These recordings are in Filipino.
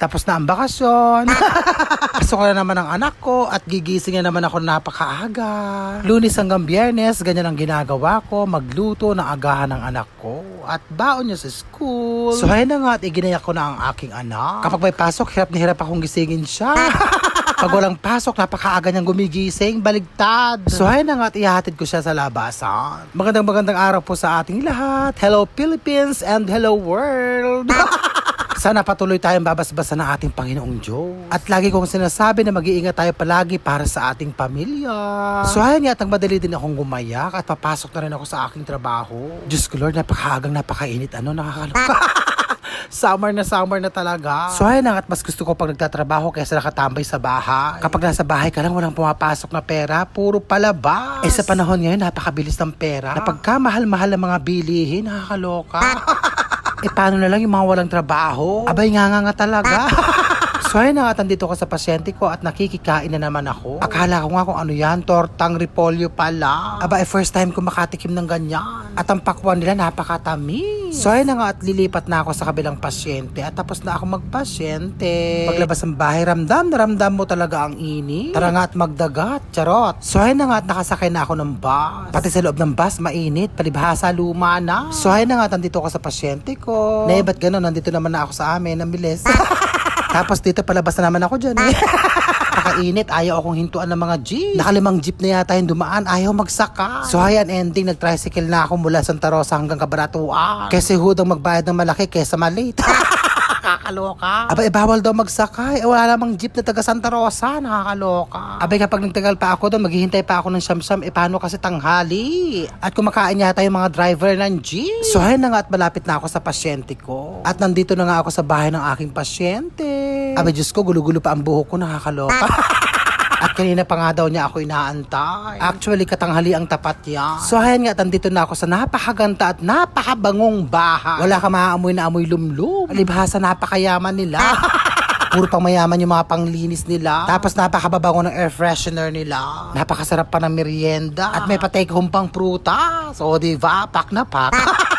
Tapos na ang bakasyon. Pasok na naman ang anak ko at gigising na naman ako napakaaga. Lunes hanggang biyernes, ganyan ang ginagawa ko. Magluto ng agahan ng anak ko at baon niya sa school. So ayun na nga at iginayak ko na ang aking anak. Kapag may pasok, hirap na hirap akong gisingin siya. Pag walang pasok, napakaaga niyang gumigising, baligtad. So ayun na nga at ihahatid ko siya sa labasan. Magandang magandang araw po sa ating lahat. Hello Philippines and hello world. Sana patuloy tayong babasbasa ng ating Panginoong Diyos. At lagi kong sinasabi na mag-iingat tayo palagi para sa ating pamilya. So ayan nga, madali din akong gumayak at papasok na rin ako sa aking trabaho. Diyos ko Lord, napakahagang napakainit. Ano, nakakaloka. summer na summer na talaga. So ayun na at mas gusto ko pag nagtatrabaho kaysa nakatambay sa bahay. Kapag nasa bahay ka lang, walang pumapasok na pera, puro palabas. Eh sa panahon ngayon, napakabilis ng pera. Na pagka mahal-mahal ang mga bilihin, nakakaloka. Eh, paano na lang yung mga walang trabaho? Abay, nga nga nga talaga. So ayun na nga, nandito ko sa pasyente ko at nakikikain na naman ako. Akala ko nga kung ano yan, tortang repolyo pala. Aba, eh, first time ko makatikim ng ganyan. At ang pakwan nila napakatamis. So na nga, at lilipat na ako sa kabilang pasyente. At tapos na ako magpasyente. Paglabas ng bahay, ramdam na ramdam mo talaga ang ini. Tara nga at magdagat, charot. So na nga, at nakasakay na ako ng bus. Pati sa loob ng bus, mainit, palibhasa, luma na. So na nga, at nandito ako sa pasyente ko. Ne, ba't ganun? Nandito naman na ako sa amin, ang bilis. Tapos dito palabas na naman ako dyan eh. Nakainit, ayaw akong hintuan ng mga jeep. Nakalimang jeep na yata yung dumaan, ayaw magsaka. So ayan, ending, nag-tricycle na ako mula Santa Rosa hanggang Cabaratuan. Kasi hudang magbayad ng malaki kesa maliit. Nakakaloka. Aba, eh, bawal daw magsakay. Eh, wala namang jeep na taga Santa Rosa. Nakakaloka. Abay, kapag nagtagal pa ako doon, maghihintay pa ako ng siyam-siyam. Eh, paano kasi tanghali? At kumakain yata yung mga driver ng jeep. So, ayun na nga at malapit na ako sa pasyente ko. At nandito na nga ako sa bahay ng aking pasyente. Abay, Diyos ko, gulo-gulo pa ang buhok ko. Nakakaloka. At kanina pa nga daw niya ako inaantay. Actually, katanghali ang tapat niya. So, ayan nga, nandito na ako sa napakaganda at napakabangong bahay. Wala ka maaamoy na amoy lumlum. Alibhasa, napakayaman nila. Puro pang mayaman yung mga panglinis nila. Tapos napakababango ng air freshener nila. Napakasarap pa ng merienda. At may patake home pang prutas. O, di ba? Pak na pak.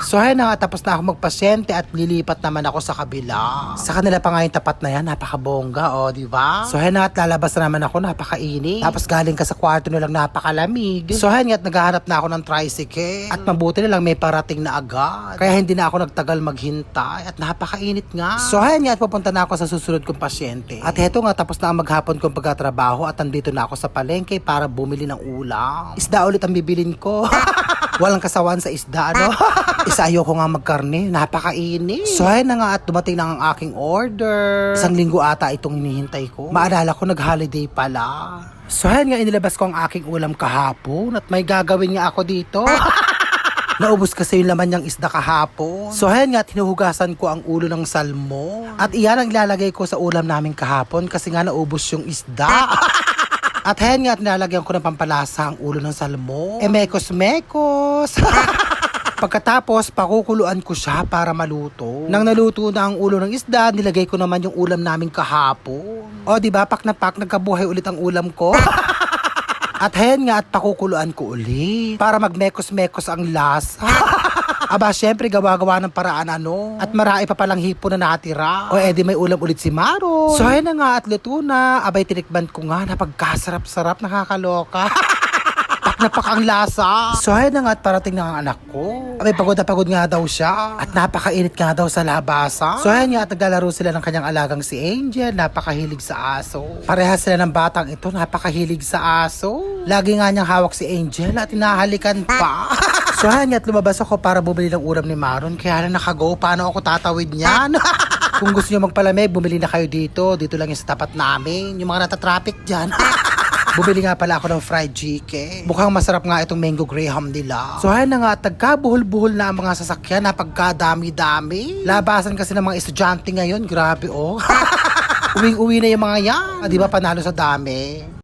So ayun na nga, tapos na ako magpasyente at lilipat naman ako sa kabila. Sa kanila pa nga yung tapat na yan, napakabongga, o, di ba? So ayun na nga, at lalabas na naman ako, napakainit. Tapos galing ka sa kwarto nilang napakalamig. So ayun nga, at naghahanap na ako ng tricycle. At mabuti na lang may parating na agad. Kaya hindi na ako nagtagal maghintay at napakainit nga. So ayun nga, at pupunta na ako sa susunod kong pasyente. At heto nga, tapos na ang maghapon kong pagkatrabaho at nandito na ako sa palengke para bumili ng ulam. Isda ulit ang bibilin ko. Walang kasawan sa isda, no? Isa ayoko nga magkarne, napakainit. So ayun na nga at dumating na ang aking order. Isang linggo ata itong hinihintay ko. Maalala ko nag-holiday pala. So ayun nga inilabas ko ang aking ulam kahapon at may gagawin nga ako dito. Naubos kasi yung laman niyang isda kahapon. So ayan nga, tinuhugasan ko ang ulo ng salmon. At iyan ang ilalagay ko sa ulam namin kahapon kasi nga naubos yung isda. At ayan nga, nilalagyan ko ng pampalasa ang ulo ng salmon. E mekos-mekos. Pagkatapos, pakukuluan ko siya para maluto. Nang naluto na ang ulo ng isda, nilagay ko naman yung ulam namin kahapon. O, di ba pak na pak, nagkabuhay ulit ang ulam ko. At ayan nga at pakukuluan ko ulit para magmekos-mekos ang lasa. Aba, syempre gawa-gawa ng paraan ano. At marami pa palang hipo na natira. O edi may ulam ulit si Maro. So ayan na nga at luto na. Abay tinikman ko nga na pagkasarap-sarap nakakaloka. Pak na pak ang lasa. So ayan na nga at parating na ang anak ko. Abay pagod na pagod nga daw siya. At napakainit nga daw sa labasa. So ayan nga at naglalaro sila ng kanyang alagang si Angel. Napakahilig sa aso. Parehas sila ng batang ito. Napakahilig sa aso. Lagi nga niyang hawak si Angel at hinahalikan pa. so ayan nga at lumabas ako para bumili ng ulam ni Maron. Kaya na nakago. Paano ako tatawid niyan? Kung gusto niyo magpalamig, bumili na kayo dito. Dito lang yung sa tapat namin. Yung mga natatraffic dyan. Bumili nga pala ako ng fried chicken. Mukhang masarap nga itong mango graham nila. So ayan na nga, at nagkabuhol-buhol na ang mga sasakyan na pagkadami-dami. Labasan kasi ng mga estudyante ngayon, grabe oh. Uwing-uwi na yung mga yan. Ah, di ba panalo sa dami?